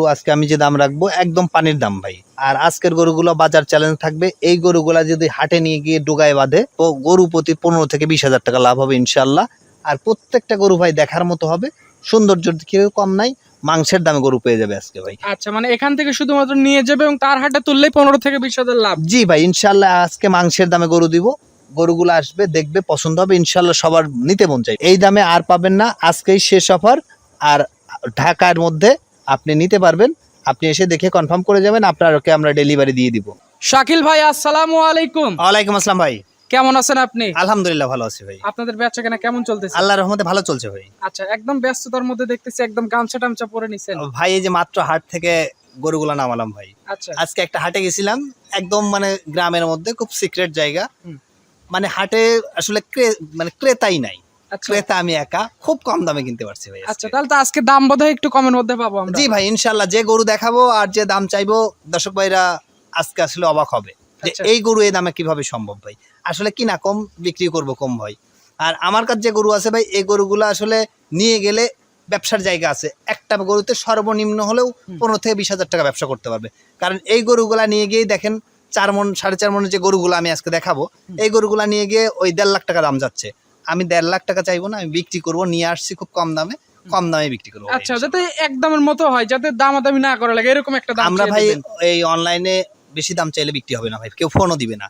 তো আজকে আমি যে দাম রাখব একদম পানির দাম ভাই। আর আজকের গরুগুলো বাজার চ্যালেঞ্জ থাকবে। এই গরুগুলা যদি হাটে নিয়ে গিয়ে ডোগায় বাঁধে তো গরু প্রতি পনেরো থেকে বিশ হাজার টাকা লাভ হবে ইনশাল্লাহ আর প্রত্যেকটা গরু ভাই দেখার মতো হবে সৌন্দর্যের দিকেও কম নাই মাংসের দামে গরু পেয়ে যাবে আজকে ভাই। আচ্ছা মানে এখান থেকে শুধুমাত্র নিয়ে যাবে এবং তার হাটে তুললেই পনেরো থেকে বিশ হাজার লাভ? জি ভাই ইনশাল্লাহ আজকে মাংসের দামে গরু দিব। গরুগুলো আসবে দেখবে পছন্দ হবে ইনশাল্লাহ সবার নিতে মন চাই। এই দামে আর পাবেন না আজকেই শেষ অফার। আর ঢাকার মধ্যে আপনি নিতে পারবেন। আপনি এসে দেখে কনফার্ম করে যাবেন আপনারকে আমরা ডেলিভারি দিয়ে দিব। শাকিল ভাই আসসালামু আলাইকুম। ওয়ালাইকুম আসসালাম ভাই। কেমন আছেন আপনি? আলহামদুলিল্লাহ ভালো আছি ভাই। আপনাদের ব্যবসা কেনা কেমন চলতেছে? আল্লাহর রহমতে ভালো চলছে ভাই। আচ্ছা একদম ব্যস্ততার মধ্যে দেখতেছি একদম গামছা টামছা পরে নিছেন। ভাই এই যে মাত্র হাট থেকে গরুগুলো নামালাম ভাই। আচ্ছা। আজকে একটা হাটে গেছিলাম একদম মানে গ্রামের মধ্যে খুব সিক্রেট জায়গা। মানে হাটে আসলে মানে ক্রেতাই নাই। ক্রেতা আমি একা খুব কম দামে কিনতে পারছি ভাই। আচ্ছা তাহলে তো আজকে দাম বোধহয় একটু কমের মধ্যে পাবো আমরা। জি ভাই ইনশাল্লাহ যে গরু দেখাবো আর যে দাম চাইব দর্শক ভাইরা আজকে আসলে অবাক হবে যে আচ্ছা। এই গরু এই দামে কীভাবে সম্ভব ভাই? আসলে কিনা কম বিক্রি করব কম ভাই। আর আমার কাছে যে গরু আছে ভাই এই গরুগুলো আসলে নিয়ে গেলে ব্যবসার জায়গা আছে। একটা গরুতে সর্বনিম্ন হলেও পনেরো থেকে বিশ হাজার টাকা ব্যবসা করতে পারবে। কারণ এই গরুগুলা নিয়ে গিয়েই দেখেন চার মন সাড়ে চার মনের যে গরুগুলো আমি আজকে দেখাবো এই গরুগুলা নিয়ে গিয়ে ওই দেড় লাখ টাকা দাম যাচ্ছে। আমি দেড় লাখ টাকা চাইব না আমি বিক্রি করব নিয়ে আসছি খুব কম দামে কম দামে বিক্রি করব। আচ্ছা যাতে একদমের মতো হয় যাতে দামাদামি না করা লাগে এরকম একটা দাম আমরা ভাই এই অনলাইনে বেশি দাম চাইলে বিক্রি হবে না ভাই কেউ ফোনও দিবে না।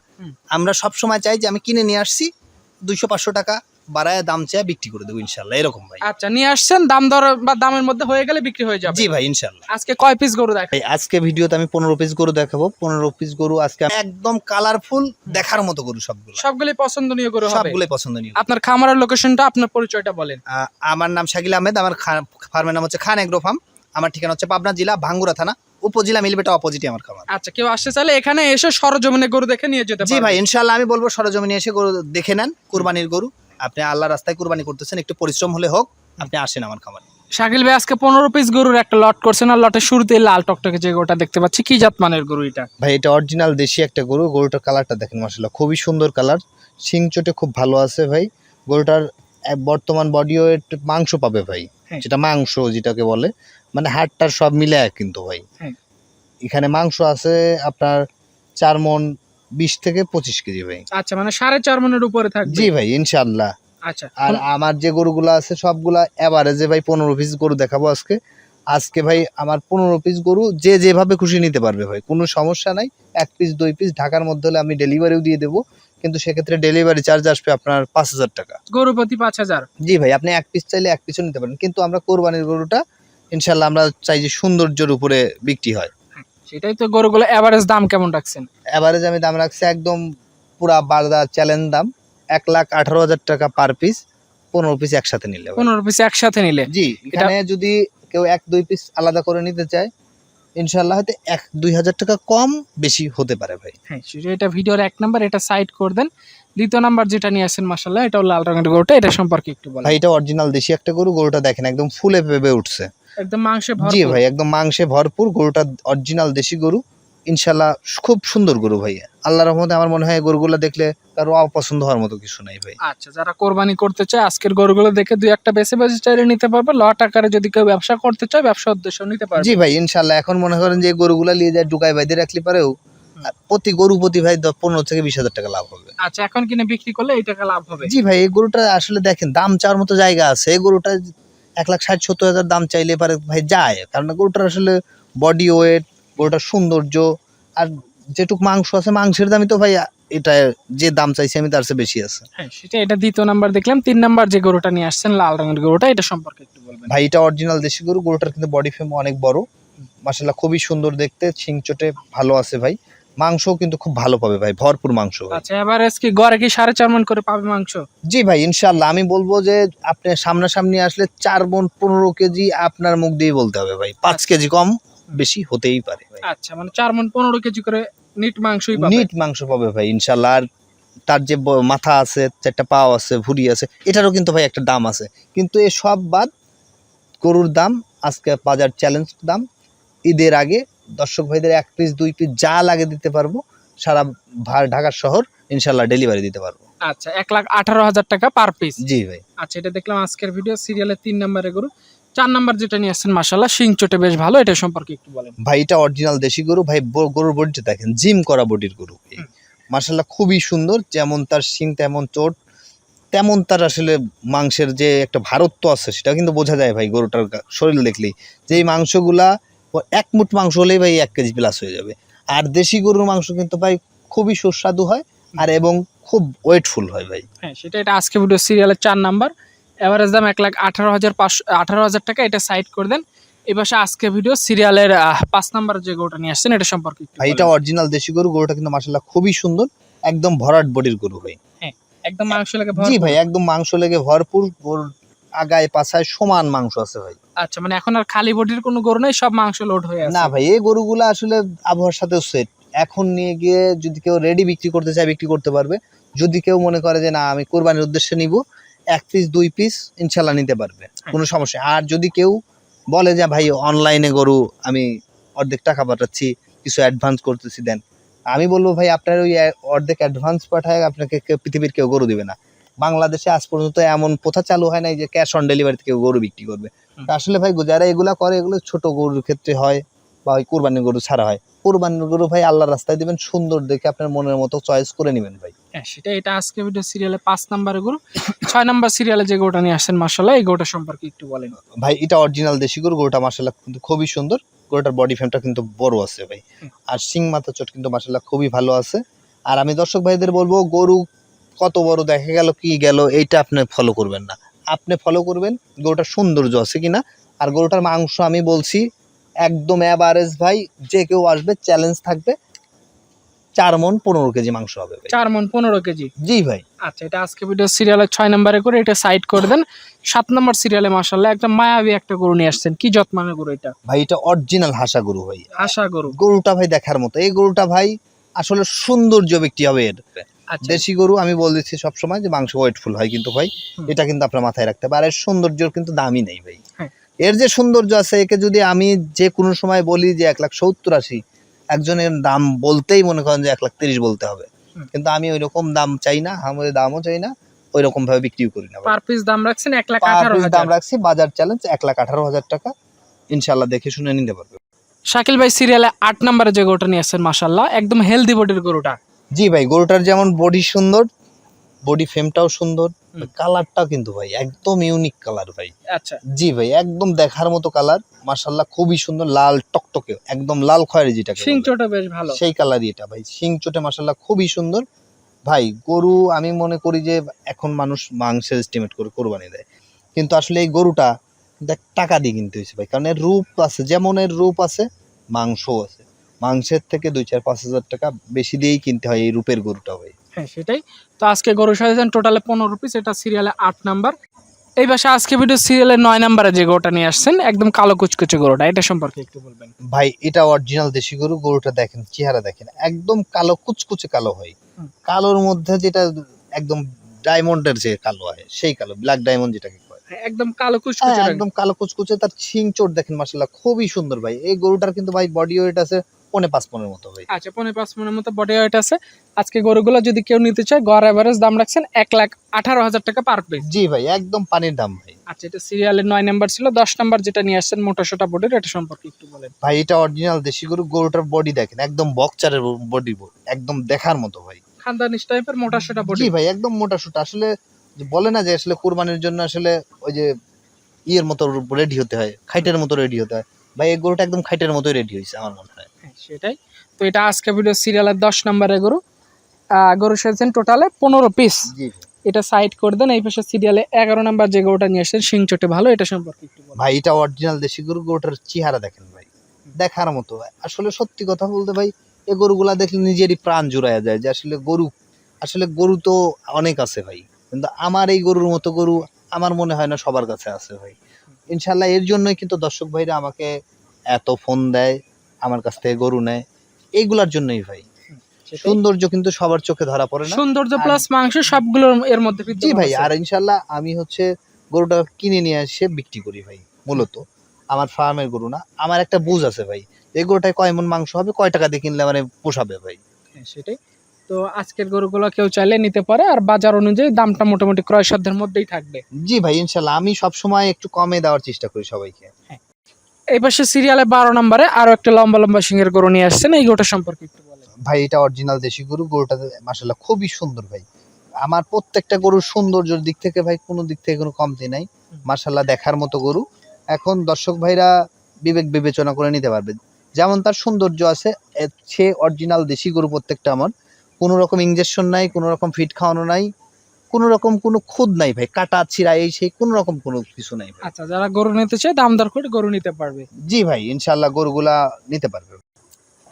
আমরা সব সময় চাই যে আমি কিনে নিয়ে আসছি দুইশো পাঁচশো টাকা বাড়ায় দাম চেয়ে বিক্রি করে দেবো ইনশাল্লাহ এরকম ভাই। আচ্ছা নিয়ে আসছেন দাম দর বা দামের মধ্যে হয়ে গেলে বিক্রি হয়ে যাবে। জি ভাই ইনশাল্লাহ। আজকে কয় পিস গরু দেখ ভাই আজকে ভিডিওতে আমি পনেরো পিস গরু দেখাবো। পনেরো পিস গরু আজকে একদম কালারফুল দেখার মতো গরু সবগুলো। সবগুলি পছন্দনীয় গরু হবে। সবগুলোই পছন্দনীয়। আপনার খামারের লোকেশনটা আপনার পরিচয়টা বলেন। আমার নাম শাকিল আহমেদ আমার ফার্মের নাম হচ্ছে খান এগ্রো ফার্ম আমার ঠিকানা হচ্ছে পাবনা জেলা ভাঙ্গুরা থানা উপজেলা মিলবেটা অপোজিটে আমার খামার। আচ্ছা কেউ আসতে চাইলে এখানে এসে সরজমিনে গরু দেখে নিয়ে যেতে জি ভাই ইনশাল্লাহ আমি বলব সরজমিনে এসে গরু দেখে নেন কুরবানির গরু। আপনি আল্লাহ রাস্তায় কুরবানি করতেছেন একটু পরিশ্রম হলে হোক আপনি আসেন আমার খামারে। শাকিল ভাই আজকে পনেরো পিস গরুর একটা লট করছেন আর লটের শুরুতে লাল টকটকে যে গরুটা দেখতে পাচ্ছি কি জাত মানের গরু এটা? ভাই এটা অরিজিনাল দেশি একটা গরু। গরুটার কালারটা দেখেন মাসাল্লাহ খুবই সুন্দর কালার শিং চোটে খুব ভালো আছে ভাই। গরুটার এক বর্তমান বডি ওয়েট মাংস পাবে ভাই। হ্যাঁ। যেটা মাংস যেটাকে বলে মানে হাড়টার সব মিলে কিন্তু ভাই। হ্যাঁ। এখানে মাংস আছে আপনার চার মন বিশ থেকে পঁচিশ কেজি ভাই। আচ্ছা মানে সাড়ে চার মনের উপরে থাকবে? জি ভাই ইনশাল্লাহ আচ্ছা। আর আমার যে গরুগুলো আছে সবগুলা এভারেজে ভাই পনেরো পিস গরু দেখাবো আজকে। আজকে ভাই আমার পনেরো পিস গরু যে যেভাবে খুশি নিতে পারবে ভাই কোনো সমস্যা নাই। এক পিস দুই পিস ঢাকার মধ্যে হলে আমি ডেলিভারিও দিয়ে দেবো। কিন্তু সেক্ষেত্রে ডেলিভারি চার্জ আসবে আপনার পাঁচ হাজার টাকা। গরু প্রতি পাঁচ হাজার? জি ভাই আপনি এক পিস চাইলে এক পিসও নিতে পারেন। কিন্তু আমরা কোরবানির গরুটা ইনশাল্লাহ আমরা চাই যে সৌন্দর্যের উপরে বিক্রি হয়। সেটাই তো গরুগুলো এভারেজ দাম কেমন রাখছেন? এভারেজ আমি দাম রাখছি একদম পুরা বারদা চ্যালেঞ্জ দাম। এক লাখ আঠারো হাজার টাকা পার পিস পনেরো পিস একসাথে নিলে পনেরো পিস একসাথে নিলে? জি এখানে যদি কেউ এক দুই পিস আলাদা করে নিতে চায় ইনশাল্লাহ হয়তো এক দুই হাজার টাকা কম বেশি হতে পারে ভাই। হ্যাঁ এটা ভিডিওর এক নাম্বার এটা সাইড করে দেন। দ্বিতীয় নাম্বার যেটা নিয়ে আসেন মাসাল্লাহ এটাও লাল রঙের গরুটা এটা সম্পর্কে একটু বলেন। ভাই এটা অরিজিনাল দেশি একটা গরু গরুটা দেখেন একদম ফুলে পেঁপে উঠছে। একদম মাংসে জি ভাই একদম মাংসে ভরপুর। গরুটা অরিজিনাল দেশি গরু। ইনশাল্লাহ খুব সুন্দর গরু ভাই। আল্লাহ রহমতে আমার মনে হয় গরুগুলো দেখলে কারও অপছন্দ হওয়ার মতো কিছু নাই ভাই। আচ্ছা যারা কোরবানি করতে চায় আজকের গরুগুলো দেখে দুই একটা বেছে বেছে চাইলে নিতে পারবে। লট আকারে যদি কেউ ব্যবসা করতে চায় ব্যবসা উদ্দেশ্য নিতে পারবে। জি ভাই ইনশাল্লাহ। এখন মনে করেন যে গরুগুলা নিয়ে যায় ডুকাই বাইদে রাখলে পারেও প্রতি গরু প্রতি ভাই পনেরো থেকে বিশ হাজার টাকা লাভ হবে। আচ্ছা এখন কিনে বিক্রি করলে এই টাকা লাভ হবে। জি ভাই এই গরুটা আসলে দেখেন দাম চাওয়ার মতো জায়গা আছে। এই গরুটা এক লাখ ষাট সত্তর হাজার দাম চাইলে পারে ভাই যায়। কারণ গরুটার আসলে বডি ওয়েট গরুটার সৌন্দর্য আর যেটুক মাংস আছে মাংসের দামই তো ভাই এটা যে দাম চাইছি আমি তার চেয়ে বেশি আছে। হ্যাঁ সেটা এটা দ্বিতীয় নাম্বার দেখলাম। তিন নাম্বার যে গরুটা নিয়ে আসছেন লাল রঙের গরুটা এটা সম্পর্কে একটু বলবেন। ভাই এটা অরিজিনাল দেশি গরু গরুটার কিন্তু বডি ফ্রেম অনেক বড়। মাসাল্লাহ খুবই সুন্দর দেখতে শিং চোটে ভালো আছে ভাই। মাংসও কিন্তু খুব ভালো পাবে ভাই ভরপুর মাংস আচ্ছা এবার কি গড়ে কি সাড়ে চার মন করে পাবে মাংস? জি ভাই ইনশাল্লাহ আমি বলব যে আপনি সামনাসামনি আসলে চার মন পনেরো কেজি আপনার মুখ দিয়ে বলতে হবে ভাই। পাঁচ কেজি কম বেশি হতেই পারে আচ্ছা মানে চার মন পনেরো কেজি করে নিট মাংসই পাবে? নিট মাংস পাবে ভাই ইনশাল্লাহ আর তার যে মাথা আছে চারটা পাও আছে ভুড়ি আছে এটারও কিন্তু ভাই একটা দাম আছে। কিন্তু এ সব বাদ গরুর দাম আজকে বাজার চ্যালেঞ্জ দাম ঈদের আগে দর্শক ভাইদের এক পিস দুই পিস যা লাগে দিতে পারব সারা ঢাকার শহর ইনশাল্লাহ ডেলিভারি দিতে পারব। আচ্ছা এক লাখ আঠারো হাজার টাকা পার পিস জি ভাই। আচ্ছা এটা দেখলাম আজকের ভিডিও সিরিয়ালের তিন নম্বরে গরু। চার নাম্বার যেটা নিয়ে আসছেন মাসাল্লাহ শিং চোটে বেশ ভালো এটা সম্পর্কে একটু বলেন। ভাই এটা অরিজিনাল দেশি গরু। ভাই গরুর বডিটা দেখেন জিম করা বডির গরু। হুম। মার্শাল্লাহ খুবই সুন্দর যেমন তার শিং তেমন চোট তেমন তার আসলে মাংসের যে একটা ভারত্ব আছে সেটা কিন্তু বোঝা যায় ভাই গরুটার শরীর দেখলেই। যে এই মাংসগুলা এক মুঠ মাংস হলেই ভাই এক কেজি প্লাস হয়ে যাবে। আর দেশি গরুর মাংস কিন্তু ভাই খুবই সুস্বাদু হয় আর এবং খুব ওয়েটফুল হয় ভাই। হ্যাঁ সেটা এটা আজকে ভিডিও সিরিয়ালের চার নাম্বার এভারেজ দাম এক লাখ আঠারো হাজার পাঁচশো আঠারো হাজার টাকা এটা সাইড করে দেন। পাশে আজকে ভিডিও সিরিয়ালের পাঁচ নাম্বার যে গরুটা নিয়ে আসছেন এটা সম্পর্কে ভাই এটা অরিজিনাল দেশি গরু গরুটা কিন্তু মার্শাল্লাহ খুবই সুন্দর একদম ভরাট বডির গরু ভাই। একদম মাংস লাগে জি ভাই একদম মাংস লেগে ভরপুর গরুর আগায় পাছায় সমান মাংস আছে ভাই। আচ্ছা মানে এখন আর খালি বডির কোনো গরু নেই সব মাংস লোড হয়ে আছে? না ভাই এই গরুগুলো আসলে আবহাওয়ার সাথে সেট এখন নিয়ে গিয়ে যদি কেউ রেডি বিক্রি করতে চায় বিক্রি করতে পারবে। যদি কেউ মনে করে যে না আমি কোরবানির উদ্দেশ্যে নিব এক পিস দুই পিস ইনশাল্লাহ নিতে পারবে। কোনো সমস্যা আর যদি কেউ বলে যে ভাই অনলাইনে গরু আমি অর্ধেক টাকা পাঠাচ্ছি কিছু অ্যাডভান্স করতেছি দেন। আমি বলব ভাই আপনার ওই অর্ধেক অ্যাডভান্স পাঠায় আপনাকে পৃথিবীর কেউ গরু দিবে না। বাংলাদেশে আজ পর্যন্ত এমন প্রথা চালু হয় নাই যে ক্যাশ অন ডেলিভারিতে কেউ গরু বিক্রি করবে। আসলে ভাই যারা এগুলা করে এগুলো ছোট গরুর ক্ষেত্রে হয় বা ওই কোরবানির গরু ছাড়া হয়। কোরবানির গরু ভাই আল্লাহর রাস্তায় দিবেন সুন্দর দেখে আপনার মনের মতো চয়েস করে নেবেন ভাই। হ্যাঁ সেটা এটা আজকে ভিডিও সিরিয়ালে পাঁচ নাম্বারের গরু। ছয় নাম্বার সিরিয়ালে যে গরুটা নিয়ে আসছেন মাসাল্লাহ এই গরুটা সম্পর্কে একটু বলেন। ভাই এটা অরিজিনাল দেশি গরু গরুটা মাসাল্লাহ কিন্তু খুবই সুন্দর। গরুটার বডি ফ্রেমটা কিন্তু বড় আছে ভাই। আর সিং মাথা চোট কিন্তু মাসাল্লাহ খুবই ভালো আছে। আর আমি দর্শক ভাইদের বলব গরু কত বড় দেখা গেল কি গেল এইটা আপনি ফলো করবেন না। আপনি ফলো করবেন গরুটার সৌন্দর্য আছে কিনা আর গরুটার মাংস আমি বলছি একদম অ্যাভারেজ ভাই যে কেউ আসবে চ্যালেঞ্জ থাকবে চার মন পনেরো কেজি মাংস হবে চার মন পনেরো কেজি? জি ভাই। আচ্ছা এটা আজকে ভিডিও সিরিয়ালে ছয় নম্বরে করে এটা সাইড করে দেন। সাত নম্বর সিরিয়ালে মাসাল্লাহ একদম মায়াবী একটা গরু নিয়ে আসছেন। কি যত্মানের গরু এটা? ভাই এটা অরিজিনাল হাসা গরু ভাই। হাসা গরু। গরুটা ভাই দেখার মতো। এই গরুটা ভাই আসলে সৌন্দর্য ব্যক্তি হবে এর। দেশি গরু আমি বলে দিচ্ছি সবসময় যে মাংস ওয়েটফুল হয় কিন্তু ভাই এটা কিন্তু আপনার মাথায় রাখতে হবে। আর এর সৌন্দর্যর কিন্তু দামই নেই ভাই। হ্যাঁ। এর যে সৌন্দর্য আছে একে যদি আমি যে কোনো সময় বলি যে এক লাখ সত্তর আশি একজনের দাম বলতেই মনে করেন যে এক লাখ তিরিশ বলতে হবে। কিন্তু আমি ওই রকম দাম চাই না আমাদের দামও চাই না ওই রকম ভাবে বিক্রিও করি না পার পিস দাম রাখছেন এক লাখ আঠারো হাজার। দাম রাখছি বাজার চ্যালেঞ্জ এক লাখ আঠারো হাজার টাকা। ইনশাল্লাহ দেখে শুনে নিতে পারবে শাকিল ভাই সিরিয়ালে আট নাম্বারে যে গরুটা নিয়ে আসছেন মাসাল্লাহ একদম হেলদি বডির গরুটা। জি ভাই গরুটার যেমন বডি সুন্দর বডি ফ্রেমটাও সুন্দর। কালারটাও কিন্তু ভাই একদম ইউনিক কালার ভাই। আচ্ছা। জি ভাই একদম দেখার মতো কালার মার্শাল্লাহ খুবই সুন্দর লাল টকটকে একদম লাল খয়েরি যেটাকে সিং বলে। চোটা বেশ ভালো। সেই কালারই এটা ভাই শিং চোটে মার্শাল্লাহ খুবই সুন্দর। ভাই গরু আমি মনে করি যে এখন মানুষ মাংসের এস্টিমেট করে কোরবানি দেয়। কিন্তু আসলে এই গরুটা দেখ টাকা দিয়ে কিনতে হয়েছে ভাই কারণ এর রূপ আছে যেমন এর রূপ আছে মাংসও আছে। মাংসের থেকে দুই চার পাঁচ হাজার টাকা বেশি দিয়েই কিনতে হয় এই রূপের গরুটা ভাই। হ্যাঁ সেটাই। তো আজকে গরু সাজেছেন টোটালে পনেরো পিস এটা সিরিয়ালে আট নাম্বার এই পাশে আজকে ভিডিও সিরিয়ালে নয় নাম্বারে যে গরুটা নিয়ে আসছেন একদম কালো কুচকুচে গরুটা এটা সম্পর্কে একটু বলবেন। ভাই এটা অরিজিনাল দেশি গরু গরুটা দেখেন চেহারা দেখেন একদম কালো কুচকুচে কালো হয়। কালোর মধ্যে যেটা একদম ডায়মন্ডের যে কালো হয় সেই কালো ব্ল্যাক ডায়মন্ড যেটাকে হ্যাঁ, একদম কালো হ্যাঁ, কুচকুচে একদম কালো কুচকুচে তার শিং চোট দেখেন মাসাল্লাহ খুবই সুন্দর ভাই। এই গরুটার কিন্তু ভাই বডি ওয়েট আছে পনে পাঁচ পনেরো মতো ভাই আচ্ছা পনেরো পাঁচ মনের মতো বডি ওয়েট আছে। আজকে গরুগুলো যদি কেউ নিতে চায় গড় অ্যাভারেজ দাম রাখছেন এক লাখ আঠারো হাজার টাকা পার পিস জি ভাই একদম পানির দাম ভাই। আচ্ছা এটা সিরিয়ালের নয় নাম্বার ছিল দশ নাম্বার যেটা নিয়ে আসছেন মোটা সোটা বডির এটা সম্পর্কে একটু বলেন। ভাই এটা অরিজিনাল দেশি গরু গরুটার বডি দেখেন একদম বক্সারের বডি একদম দেখার মতো ভাই। খানদানিস টাইপের মোটা সোটা বডি জি ভাই একদম মোটা সোটা আসলে বলে না যে আসলে কোরবানির জন্য আসলে ওই যে ইয়ের মতো রেডি হতে হয় খাইটের মতো রেডি হতে হয়। ভাই এই গরুটা একদম খাইটের মতোই রেডি হয়েছে আমার মনে হয়। সেটাই তো এটা আজকে ভিডিও সিরিয়ালের দশ নাম্বারের গরু। গরু সেজেন টোটালে পনেরো পিস এটা সাইড করে দেন এই পাশে সিরিয়ালে এগারো নাম্বার যে গরুটা নিয়ে আসছেন শিং চোটে ভালো এটা সম্পর্কে একটু ভাই এটা অরিজিনাল দেশি গরু গরুটার চেহারা দেখেন ভাই। দেখার মতো। ভাই আসলে সত্যি কথা বলতে ভাই এ গরুগুলা দেখলে নিজেরই প্রাণ জুড়াইয়া যায় যে আসলে গরু আসলে গরু তো অনেক আছে ভাই। কিন্তু আমার এই গরুর মতো গরু আমার মনে হয় না সবার কাছে আছে ভাই। ইনশাল্লাহ এর জন্যই কিন্তু দর্শক ভাইরা আমাকে এত ফোন দেয় আমার কাছ থেকে গরু নেয়। এইগুলার জন্যই ভাই। সৌন্দর্য কিন্তু সবার চোখে ধরা পড়ে না। সৌন্দর্য প্লাস মাংস সবগুলোর এর মধ্যে জি ভাই আর ইনশাল্লাহ আমি হচ্ছে গরুটা কিনে নিয়ে এসে বিক্রি করি ভাই মূলত। আমার ফার্মের গরু না। আমার একটা বুঝ আছে ভাই এই গরুটায় কয় মন মাংস হবে কয় টাকা দিয়ে কিনলে মানে পোষাবে ভাই? হ্যাঁ, সেটাই। তো আজকের গরুগুলো কেউ চাইলে নিতে পারে আর বাজার অনুযায়ী দামটা মোটামুটি ক্রয় সাধ্যের মধ্যেই থাকবে। জি ভাই ইনশাল্লাহ আমি সবসময় একটু কমে দেওয়ার চেষ্টা করি সবাইকে। এই পাশে সিরিয়ালে বারো নম্বরে আরও একটা লম্বা লম্বা সিংহের গরু নিয়ে আসছেন, এই গরুটা সম্পর্কে একটু বলেন। ভাই, এটা অরিজিনাল দেশি গরু, গরুটা মাসাল্লাহ খুবই সুন্দর ভাই। আমার প্রত্যেকটা গরুর সৌন্দর্যের দিক থেকে ভাই কোনো দিক থেকে কোনো কমতি নাই। মাসাল্লাহ দেখার মতো গরু। এখন দর্শক ভাইরা বিবেক বিবেচনা করে নিতে পারবে যেমন তার সৌন্দর্য আছে সে অরিজিনাল দেশি গরু প্রত্যেকটা আমার। কোনো রকম ইঞ্জেকশন নাই, কোনো রকম ফিট খাওয়ানো নাই। কোনো রকম কোনো খুদ নাই ভাই কাটা ছিঁড়া এই সেই কোনো রকম কোনো কিছু নাই ভাই। আচ্ছা যারা গরু নিতে চায় দাম দর করে গরু নিতে পারবে। জি ভাই ইনশাল্লাহ গরুগুলা নিতে পারবে।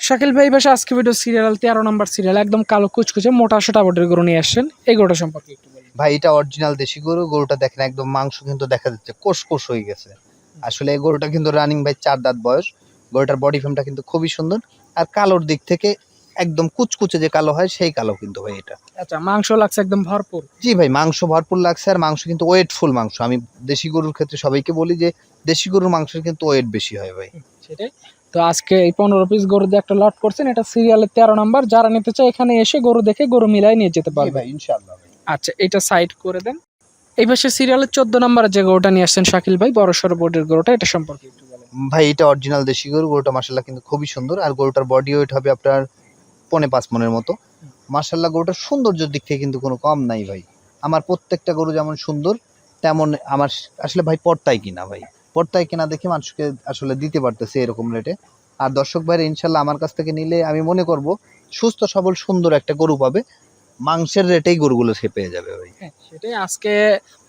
শাকিল ভাই বাসা আজকে ভিডিও সিরিয়াল তেরো নম্বর সিরিয়াল একদম কালো কুচকুচে মোটা সোটা বটের গরু নিয়ে আসছেন। এই গরুটা সম্পর্কে একটু বলেন। ভাই এটা অরিজিনাল দেশি গরু গরুটা দেখেন একদম মাংস কিন্তু দেখা যাচ্ছে কোষ কোষ হয়ে গেছে। আসলে এই গরুটা কিন্তু রানিং ভাই চার দাঁত বয়স গরুটার বডি ফ্রেমটা কিন্তু খুবই সুন্দর। আর কালোর দিক থেকে একদম কুচকুচে যে কালো হয় সেই কালো কিন্তু ভাই এটা। আচ্ছা মাংস লাগছে একদম ভরপুর? জি ভাই মাংস ভরপুর লাগছে আর মাংস কিন্তু ওয়েটফুল মাংস। আমি দেশি গরুর ক্ষেত্রে সবাইকে বলি যে দেশি গরুর মাংসের কিন্তু ওয়েট বেশি হয় ভাই। সেটাই। তো আজকে এই পনেরো পিস গরু দিয়ে একটা লট করছেন এটা সিরিয়ালের তেরো নাম্বার যারা নিতে চায় এখানে এসে গরু দেখে গরু মিলাই নিয়ে যেতে পারবে। ভাই ইনশাআল্লাহ আচ্ছা এটা সাইড করে দেন। এই পাশে সিরিয়ালের চোদ্দ নম্বরে যে গরুটা নিয়ে আসছেন শাকিল ভাই বড় সড়ো বোর্ডের গরুটা এটা সম্পর্কে একটু বলেন। ভাই এটা অরিজিনাল দেশি গরু গরুটা মাসাল্লাহ কিন্তু খুবই সুন্দর। আর গরুটার বডি ওয়েট হবে আপনার পনে পাঁচ মনের মতো। মাসাল্লাহ গরুটার সৌন্দর্যের দিক থেকে কিন্তু কোনো কম নাই ভাই। আমার প্রত্যেকটা গরু যেমন সুন্দর তেমন আমার আসলে ভাই পর্তায় কিনা ভাই। পর্তায় কিনা দেখে মানুষকে আসলে দিতে পারতেছে এরকম রেটে আর দর্শক ভাইরা ইনশাল্লাহ আমার কাছ থেকে নিলে আমি মনে করব সুস্থ সবল সুন্দর একটা গরু পাবে। মাংসের রেটেই গরুগুলো সে পেয়ে যাবে ভাই। হ্যাঁ সেটাই আজকে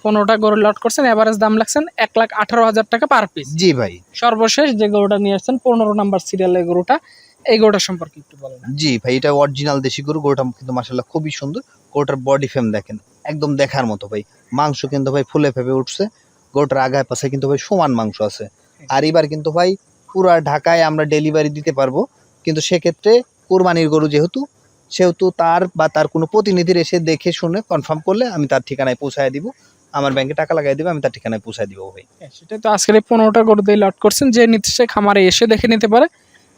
পনেরোটা গরু লট করছেন এভারেজ দাম লাগছেন এক লাখ আঠারো হাজার টাকা পার পিস জি ভাই। সর্বশেষ যে গরুটা নিয়ে আসছেন পনেরো নাম্বার সিরিয়ালের গরুটা এই গরুটা সম্পর্কে একটু বলেন। জি ভাই এটা অরিজিনাল দেশি গরু গরুটা কিন্তু মাসাল্লাহ খুবই সুন্দর। গরুটার বডি ফ্রেম দেখেন একদম দেখার মতো ভাই। মাংস কিন্তু ভাই ফুলে ফেপে উঠছে গরুটার আগায় পাশে কিন্তু ভাই সমান মাংস আছে। আর এবার কিন্তু ভাই পুরা ঢাকায় আমরা ডেলিভারি দিতে পারব কিন্তু সেক্ষেত্রে কোরবানির গরু যেহেতু সেহেতু তার বা তার কোনো প্রতিনিধির এসে দেখে শুনে কনফার্ম করলে আমি তার ঠিকানায় পৌঁছায় দিব। আমার ব্যাংকে টাকা লাগাই দিবে আমি তার ঠিকানায় পৌঁছায় দিব ভাই। হ্যাঁ, সেটাই তো আজকের এই পনেরোটা গরু দিয়ে লট করছেন যে নিতে চায় খামারে এসে দেখে নিতে পারে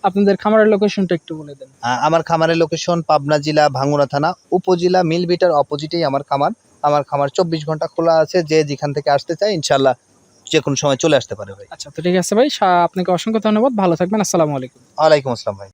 আপনাদের খামারের লোকেশনটা একটু বলে দেন। আমার খামারের লোকেশন পাবনা জেলা ভাঙ্গুনা থানা উপজেলা মিলবিটার অপোজিটেই আমার খামার। আমার খামার চব্বিশ ঘণ্টা খোলা আছে যে যেখান থেকে আসতে চায় ইনশাল্লাহ যে কোনো সময় চলে আসতে পারে ভাই। আচ্ছা তো ঠিক আছে ভাই আপনাকে অসংখ্য ধন্যবাদ ভালো থাকবেন আসসালামু আলাইকুম। ওয়ালাইকুম আসসালাম ভাই।